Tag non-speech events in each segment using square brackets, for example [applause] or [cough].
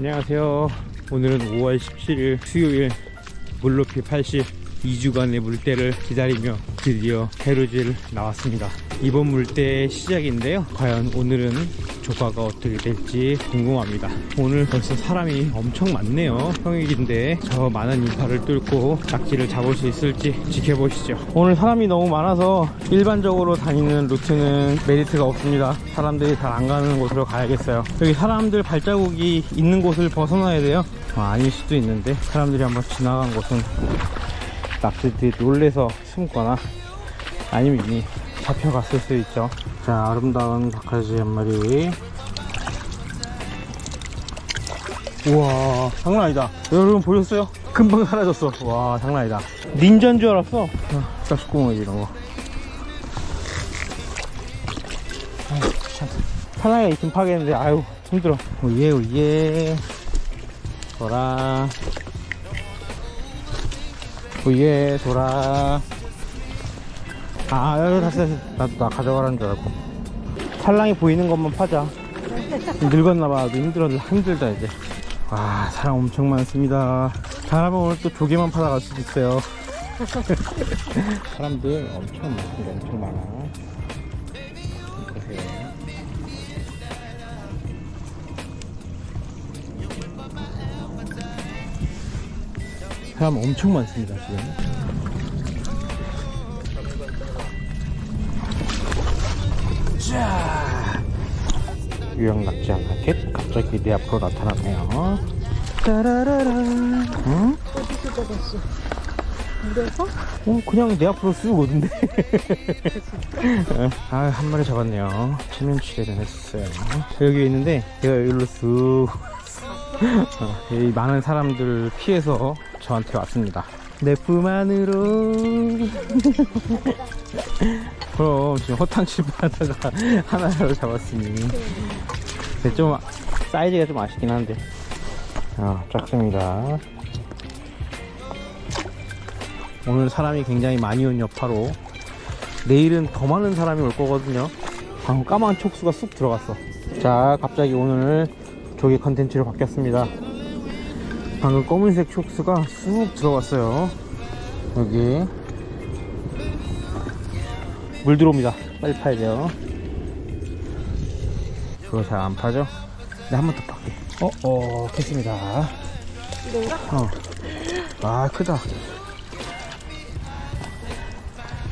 안녕하세요. 오늘은 5월 17일 수요일 물높이 80 2주간의 물때를 기다리며 드디어 페루지를 나왔습니다. 이번 물때의 시작인데요. 과연 오늘은 조과가 어떻게 될지 궁금합니다. 오늘 벌써 사람이 엄청 많네요. 평일인데 저 많은 인파를 뚫고 낙지를 잡을 수 있을지 지켜보시죠. 오늘 사람이 너무 많아서 일반적으로 다니는 루트는 메리트가 없습니다. 사람들이 잘 안 가는 곳으로 가야겠어요. 여기 사람들 발자국이 있는 곳을 벗어나야 돼요. 아, 아닐 수도 있는데 사람들이 한번 지나간 곳은 낚시들이 놀래서 숨거나 아니면 이미 잡혀갔을 수 있죠. 자, 아름다운 박하지 한 마리. 우와, 장난 아니다. 여러분 보셨어요? 금방 사라졌어. 와, 장난 아니다. 닌자인 줄 알았어. 아, 낚시구멍이지, 이런 거. 편하게 있긴 파겠는데, 아유, 힘들어. 오예, 오예. 돌아. 오예, 돌아. 아, 여기 다시, 다시. 나도 나 가져가라는 줄 알고. 살랑이 보이는 것만 파자. 늙었나봐. 힘들어, 힘들다, 이제. 와, 사람 엄청 많습니다. 사람은 오늘 또 조개만 파다 갈 수도 있어요. [laughs] 사람들 엄청 많습니다. 엄청 많아. 보세요. 사람 엄청 많습니다, 지금. 자, 유형 낙지 한 파켓 갑자기 내 앞으로 나타났네요. 따라라라. 응? 어디서 잡았어? 물에서? 어, 그냥 내 앞으로 쑥 오던데. [laughs] 아, 한 마리 잡았네요. 체면치레를 했어요. 여기 있는데, 제가 여기로 쑥, [laughs] 어, 이 많은 사람들 피해서 저한테 왔습니다. 내 품 안으로. [laughs] 그럼, 지금 허탕칠 하다가 하나를 잡았으니. 근데 좀, 사이즈가 좀 아쉽긴 한데. 아, 작습니다. 오늘 사람이 굉장히 많이 온 여파로 내일은 더 많은 사람이 올 거거든요 방금 까만 촉수가 쑥 들어갔어 자 갑자기 오늘 조개 컨텐츠로 바뀌었습니다 방금 검은색 촉수가 쑥 들어갔어요 여기 물 들어옵니다 빨리 파야 돼요 그거 잘 안 파죠? 네 한 번 더 팔게 어? 어 됐습니다 이건가? 어. 아, 크다.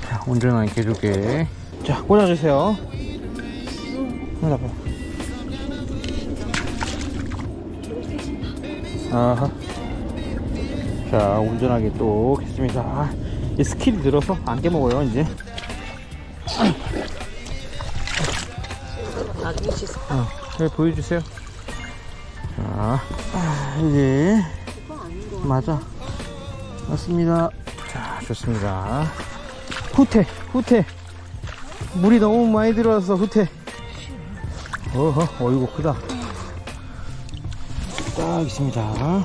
자, 온전한 개조개. 자, 꽂아주세요. 하나 봐. 아하. 자, 온전하게 또 겠습니다. 아, 이 스킬이 늘어서 안 깨먹어요, 이제. 씻어. 어, 네, 보여주세요. 자, 아, 이제. 맞아. 맞습니다. 자, 좋습니다. 후퇴, 후퇴. 물이 너무 많이 들어와서 후퇴. 어허, 어이구, 크다. 딱 있습니다. 자,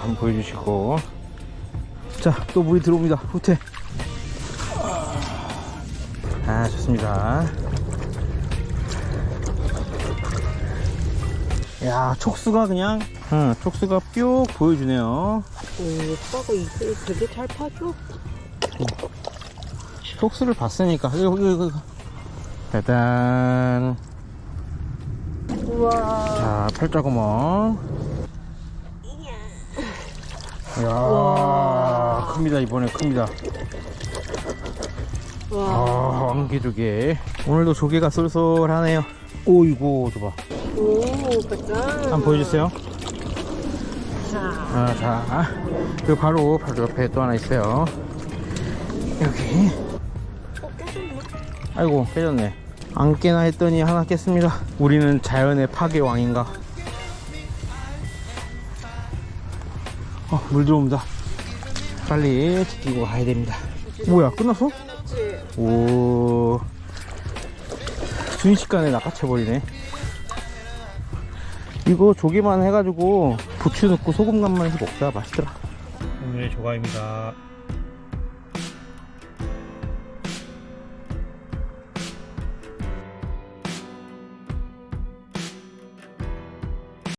한번 보여주시고. 자, 또 물이 들어옵니다. 후퇴. 아, 좋습니다. 야, 촉수가 그냥, 응, 촉수가 뿅 보여주네요. 오, 오빠가 이걸 되게 잘 파줘. 촉수를 봤으니까. 이거, 이거, 이거. 짜잔. 우와. 자, 팔자구멍. 이야, 큽니다, 이번에 큽니다. 와. 아, 안개 조개. 오늘도 조개가 쏠쏠하네요. 오이고, 줘봐. 오, 가자. 한번 보여주세요. 자, 아, 자, 그 바로, 바로 옆에 또 하나 있어요. 여기. 어, 깨졌나? 아이고, 깨졌네. 안 깨나 했더니 하나 깼습니다. 우리는 자연의 파괴 왕인가? 어, 물 들어옵니다. 빨리 지키고 가야 됩니다. 뭐야, 끝났어? 오. 순식간에 낚아채버리네. 이거 조개만 해가지고 부추 넣고 소금 간만 해서 먹자. 맛있더라. 오늘의 조과입니다.